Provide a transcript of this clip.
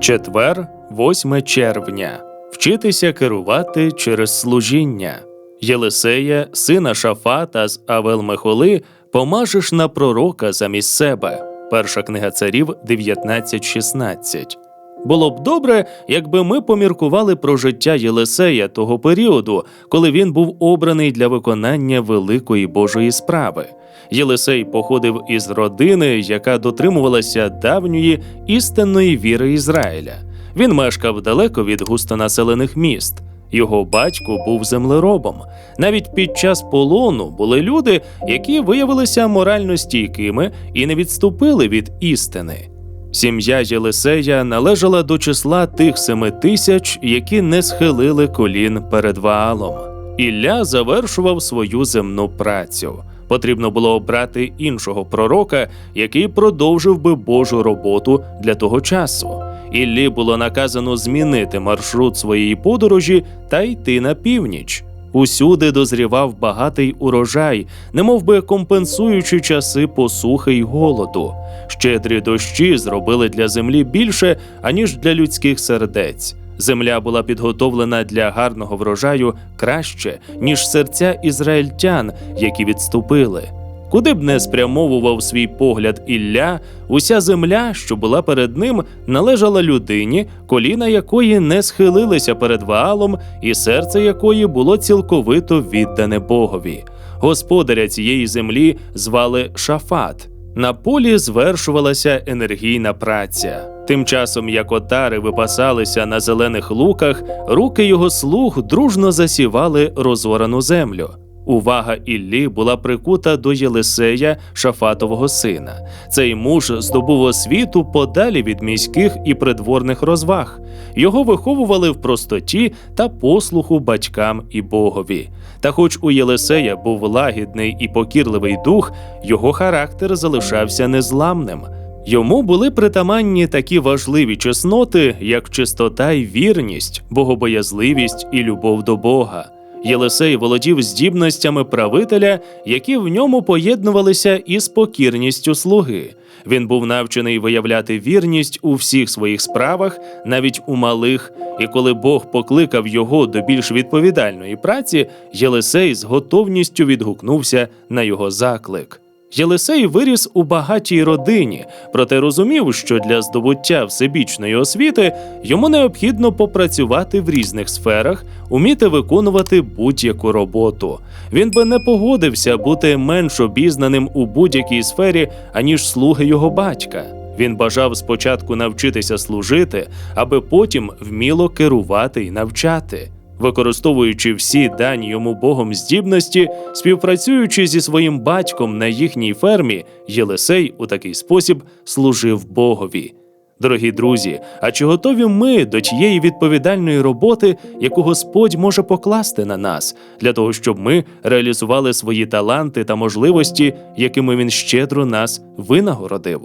Четвер, 8 червня. Вчитися керувати через служіння. Єлисея, сина Шафата з Авел-Мехоли, помажеш на пророка замість себе. Перша книга царів 19.16. Було б добре, якби ми поміркували про життя Єлисея того періоду, коли він був обраний для виконання великої Божої справи. Єлисей походив із родини, яка дотримувалася давньої істинної віри Ізраїля. Він мешкав далеко від густонаселених міст. Його батько був землеробом. Навіть під час полону були люди, які виявилися морально стійкими і не відступили від істини. Сім'я Єлисея належала до числа тих семи тисяч, які не схилили колін перед Ваалом. Ілля завершував свою земну працю. Потрібно було обрати іншого пророка, який продовжив би Божу роботу для того часу. Іллі було наказано змінити маршрут своєї подорожі та йти на північ. Усюди дозрівав багатий урожай, немов би компенсуючи часи посухи й голоду. Щедрі дощі зробили для землі більше, аніж для людських сердець. Земля була підготовлена для гарного врожаю краще, ніж серця ізраїльтян, які відступили. Куди б не спрямовував свій погляд Ілля, уся земля, що була перед ним, належала людині, коліна якої не схилилися перед Ваалом, і серце якої було цілковито віддане Богові. Господаря цієї землі звали Шафат. На полі звершувалася енергійна праця. Тим часом, як отари випасалися на зелених луках, руки його слуг дружно засівали розорану землю. Увага Іллі була прикута до Єлисея, Шафатового сина. Цей муж здобув освіту подалі від міських і придворних розваг. Його виховували в простоті та послуху батькам і богові. Та, хоч у Єлисея був лагідний і покірливий дух, його характер залишався незламним. Йому були притаманні такі важливі чесноти, як чистота й вірність, богобоязливість і любов до Бога. Єлисей володів здібностями правителя, які в ньому поєднувалися із покірністю слуги. Він був навчений виявляти вірність у всіх своїх справах, навіть у малих. І коли Бог покликав його до більш відповідальної праці, Єлисей з готовністю відгукнувся на його заклик. Єлисей виріс у багатій родині, проте розумів, що для здобуття всебічної освіти йому необхідно попрацювати в різних сферах, уміти виконувати будь-яку роботу. Він би не погодився бути менш обізнаним у будь-якій сфері, аніж слуги його батька. Він бажав спочатку навчитися служити, аби потім вміло керувати і навчати використовуючи всі дані йому Богом здібності, співпрацюючи зі своїм батьком на їхній фермі, Єлисей у такий спосіб служив Богові. Дорогі друзі, а чи готові ми до тієї відповідальної роботи, яку Господь може покласти на нас, для того, щоб ми реалізували свої таланти та можливості, якими він щедро нас винагородив?